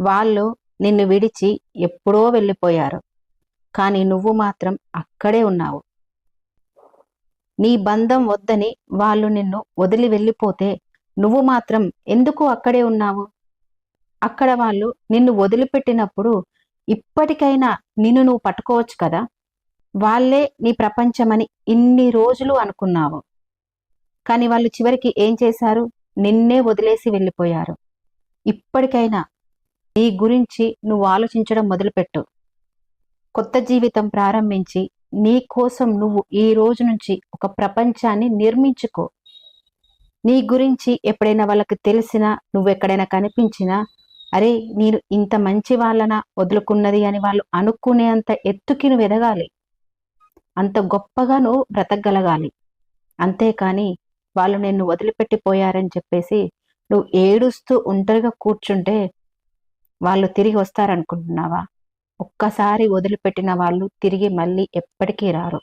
వాళ్ళు నిన్ను విడిచి ఎప్పుడో వెళ్ళిపోయారు. కానీ నువ్వు మాత్రం అక్కడే ఉన్నావు. నీ బంధం వద్దని వాళ్ళు నిన్ను వదిలి వెళ్ళిపోతే నువ్వు మాత్రం ఎందుకు అక్కడే ఉన్నావు? అక్కడ వాళ్ళు నిన్ను వదిలిపెట్టినప్పుడు ఇప్పటికైనా నిన్ను నువ్వు పట్టుకోవచ్చు కదా? వాళ్ళే నీ ప్రపంచమని ఇన్ని రోజులు అనుకున్నావు. కానీ వాళ్ళు చివరికి ఏం చేశారు? నిన్నే వదిలేసి వెళ్ళిపోయారు. ఇప్పటికైనా నీ గురించి నువ్వు ఆలోచించడం మొదలుపెట్టు. కొత్త జీవితం ప్రారంభించి నీ కోసం నువ్వు ఈ రోజు నుంచి ఒక ప్రపంచాన్ని నిర్మించుకో. నీ గురించి ఎప్పుడైనా వాళ్ళకి తెలిసినా నువ్వు ఎక్కడైనా కనిపించినా అరే నేను ఇంత మంచి వాళ్ళన వదులుకున్నది అని వాళ్ళు అనుకునేంత ఎత్తుకి నువ్వు ఎదగాలి. అంత గొప్పగా నువ్వు బ్రతకగలగాలి. అంతేకాని వాళ్ళు నిన్ను వదిలిపెట్టిపోయారని చెప్పేసి నువ్వు ఏడుస్తూ ఒంటరిగా కూర్చుంటే వాళ్ళు తిరిగి వస్తారనుకుంటున్నావా? ఒక్కసారి వదిలిపెట్టిన వాళ్ళు తిరిగి మళ్ళీ ఎప్పటికీ రారు.